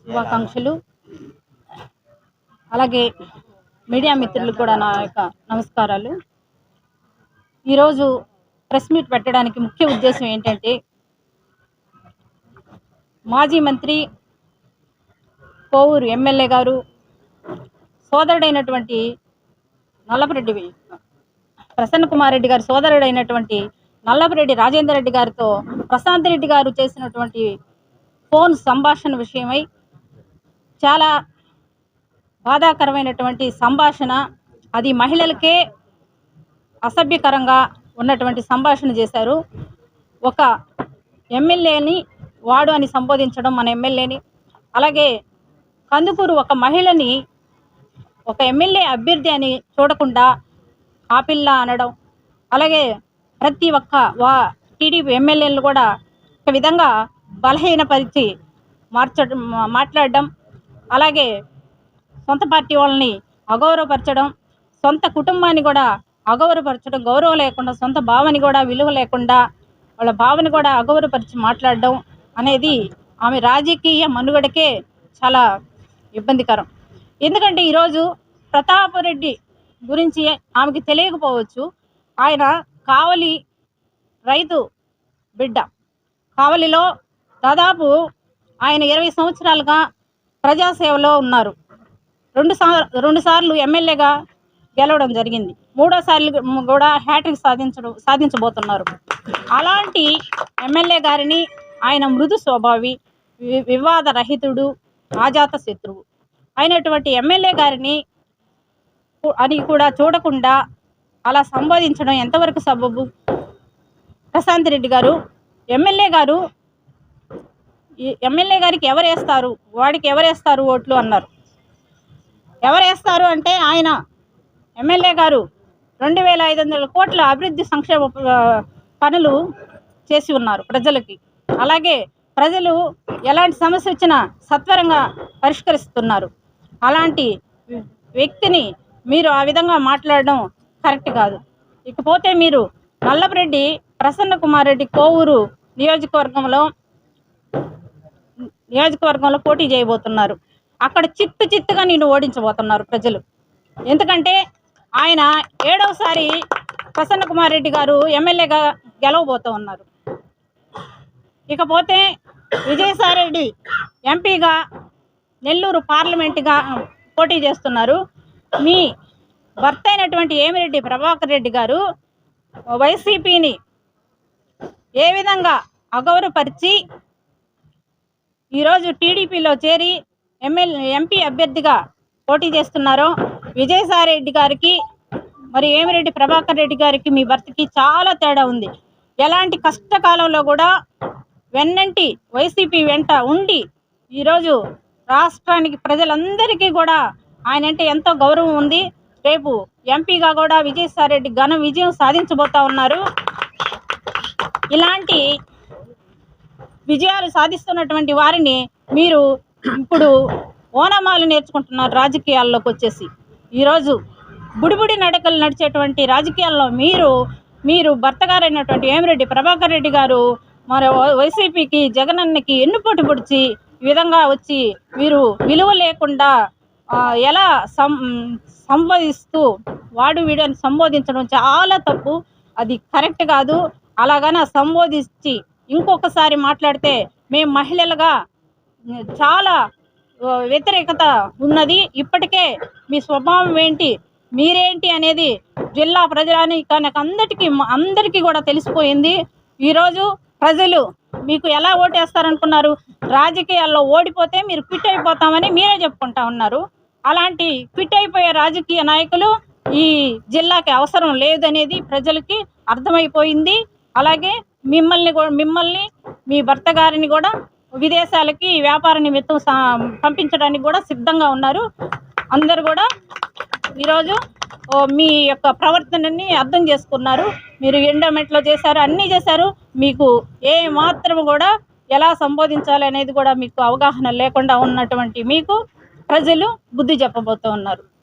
శుభాకాంక్షలు. అలాగే మీడియా మిత్రులకు కూడా నా యొక్క నమస్కారాలు. ఈరోజు ప్రెస్ మీట్ పెట్టడానికి ముఖ్య ఉద్దేశం ఏంటంటే మాజీ మంత్రి కోవూరు ఎమ్మెల్యే గారు సోదరుడైనటువంటి నల్లపరెడ్డి ప్రసన్న కుమార్ రెడ్డి గారి సోదరుడైనటువంటి నల్లపరెడ్డి రాజేందర్ రెడ్డి గారితో ప్రశాంత్ రెడ్డి గారు చేసినటువంటి ఫోన్ సంభాషణ విషయమై చాలా బాధాకరమైనటువంటి సంభాషణ. అది మహిళలకే అసభ్యకరంగా ఉన్నటువంటి సంభాషణ చేశారు. ఒక ఎమ్మెల్యేని వాడు అని సంబోధించడం మన ఎమ్మెల్యేని. అలాగే కందుకూరు ఒక మహిళని ఒక ఎమ్మెల్యే అభ్యర్థి అని చూడకుండా ఆ పిల్ల అనడం. అలాగే ప్రతి ఒక్క వా టీడీపీ ఎమ్మెల్యేలు కూడా ఒక విధంగా బలహీనపరిచి మార్చడం మాట్లాడడం అలాగే సొంత పార్టీ వాళ్ళని అగౌరవపరచడం సొంత కుటుంబాన్ని కూడా అగౌరవపరచడం గౌరవం లేకుండా సొంత భావని కూడా విలువ లేకుండా వాళ్ళ భావని కూడా అగౌరవపరిచి మాట్లాడడం అనేది ఆమె రాజకీయ మనుగడకే చాలా ఇబ్బందికరం. ఎందుకంటే ఈరోజు ప్రతాపరెడ్డి గురించి ఆమెకి తెలియకపోవచ్చు. ఆయన కావలి రైతు బిడ్డ. కావలిలో దాదాపు ఆయన ఇరవై సంవత్సరాలుగా ప్రజాసేవలో ఉన్నారు. రెండు సార్ రెండు సార్లు ఎమ్మెల్యేగా గెలవడం జరిగింది. మూడోసార్లు కూడా హ్యాట్రిక్ సాధించడం సాధించబోతున్నారు. అలాంటి ఎమ్మెల్యే గారిని ఆయన మృదు స్వభావి వి- వివాద రహితుడు ఆజాత శత్రువు. అయినటువంటి ఎమ్మెల్యే గారిని అని కూడా చూడకుండా అలా సంబోధించడం ఎంతవరకు సబబు? ప్రశాంత్ రెడ్డి గారు ఎమ్మెల్యే గారు ఎమ్మెల్యే గారికి ఎవరు వేస్తారు? వాడికి ఎవరు వేస్తారు ఓట్లు అన్నారు. ఎవరు వేస్తారు అంటే ఆయన ఎమ్మెల్యే గారు రెండు వేల ఐదు వందల కోట్ల అభివృద్ధి సంక్షేమ పనులు చేసి ఉన్నారు ప్రజలకి. అలాగే ప్రజలు ఎలాంటి సమస్య వచ్చినా సత్వరంగా పరిష్కరిస్తున్నారు. అలాంటి వ్యక్తిని మీరు ఆ విధంగా మాట్లాడడం కరెక్ట్ కాదు. ఇకపోతే మీరు నల్లపరెడ్డి ప్రసన్న కుమార్ రెడ్డి కోవూరు నియోజకవర్గంలో నియోజకవర్గంలో పోటీ చేయబోతున్నారు. అక్కడ చిత్తు చిత్తుగా నిన్ను ఓడించబోతున్నారు ప్రజలు. ఎందుకంటే ఆయన ఏడవసారి ప్రసన్న కుమార్ రెడ్డి గారు ఎమ్మెల్యేగా గెలవబోతూ ఉన్నారు. ఇకపోతే విజయసాయి రెడ్డి ఎంపీగా నెల్లూరు పార్లమెంటుగా పోటీ చేస్తున్నారు. మీ భర్త అయినటువంటి ఏమిరెడ్డి ప్రభాకర్ రెడ్డి గారు వైసీపీని ఏ విధంగా అగౌరవపరిచి ఈరోజు టీడీపీలో చేరి ఎమ్మెల్యే ఎంపీ అభ్యర్థిగా పోటీ చేస్తున్నారు విజయసాయి రెడ్డి గారికి మరి ఏమిరెడ్డి ప్రభాకర్ రెడ్డి గారికి మీ భర్తకి చాలా తేడా ఉంది. ఎలాంటి కష్టకాలంలో కూడా వెన్నంటి వైసీపీ వెంట ఉండి ఈరోజు రాష్ట్రానికి ప్రజలందరికీ కూడా ఆయన అంటే ఎంతో గౌరవం ఉంది. రేపు ఎంపీగా కూడా విజయసాయి రెడ్డి ఘన విజయం సాధించబోతా ఉన్నారు. ఇలాంటి విజయాలు సాధిస్తున్నటువంటి వారిని మీరు ఇప్పుడు ఓనమాలు నేర్చుకుంటున్నారు రాజకీయాల్లోకి వచ్చేసి. ఈరోజు బుడిబుడి నడకలు నడిచేటువంటి రాజకీయాల్లో మీరు మీరు భర్త గారైనటువంటి ఏమిరెడ్డి ప్రభాకర్ రెడ్డి గారు మరి వైసీపీకి వైసీపీకి జగనన్నకి ఎన్నుపోటు పొడిచి ఈ విధంగా వచ్చి మీరు విలువ లేకుండా ఎలా సం సంబోధిస్తూ వాడు వీడని సంబోధించడం చాలా తప్పు. అది కరెక్ట్ కాదు. అలాగన సంబోధించి ఇంకొకసారి మాట్లాడితే మేము మహిళలుగా చాలా వ్యతిరేకత ఉన్నది. ఇప్పటికే మీ స్వభావం ఏంటి మీరేంటి అనేది జిల్లా ప్రజానికి అందరికీ అందరికీ కూడా తెలిసిపోయింది. ఈరోజు ప్రజలు మీకు ఎలా ఓటేస్తారనుకున్నారు? రాజకీయాల్లో ఓడిపోతే మీరు క్విట్ అయిపోతామని మీరే చెప్పుకుంటా ఉన్నారు. అలాంటి క్విట్ అయిపోయే రాజకీయ నాయకులు ఈ జిల్లాకి అవసరం లేదనేది ప్రజలకి అర్థమైపోయింది. అలాగే మిమ్మల్ని కూడా మిమ్మల్ని మీ భర్త గారిని కూడా విదేశాలకి వ్యాపార నిమిత్తం సా- పంపించడానికి కూడా సిద్ధంగా ఉన్నారు. అందరు కూడా ఈరోజు మీ యొక్క ప్రవర్తనని అర్థం చేసుకున్నారు. మీరు ఎండోమెంట్లో చేశారు అన్నీ చేశారు. మీకు ఏ మాత్రం కూడా ఎలా సంబోధించాలి అనేది కూడా మీకు అవగాహన లేకుండా ఉన్నటువంటి మీకు ప్రజలు బుద్ధి చెప్పబోతూ ఉన్నారు.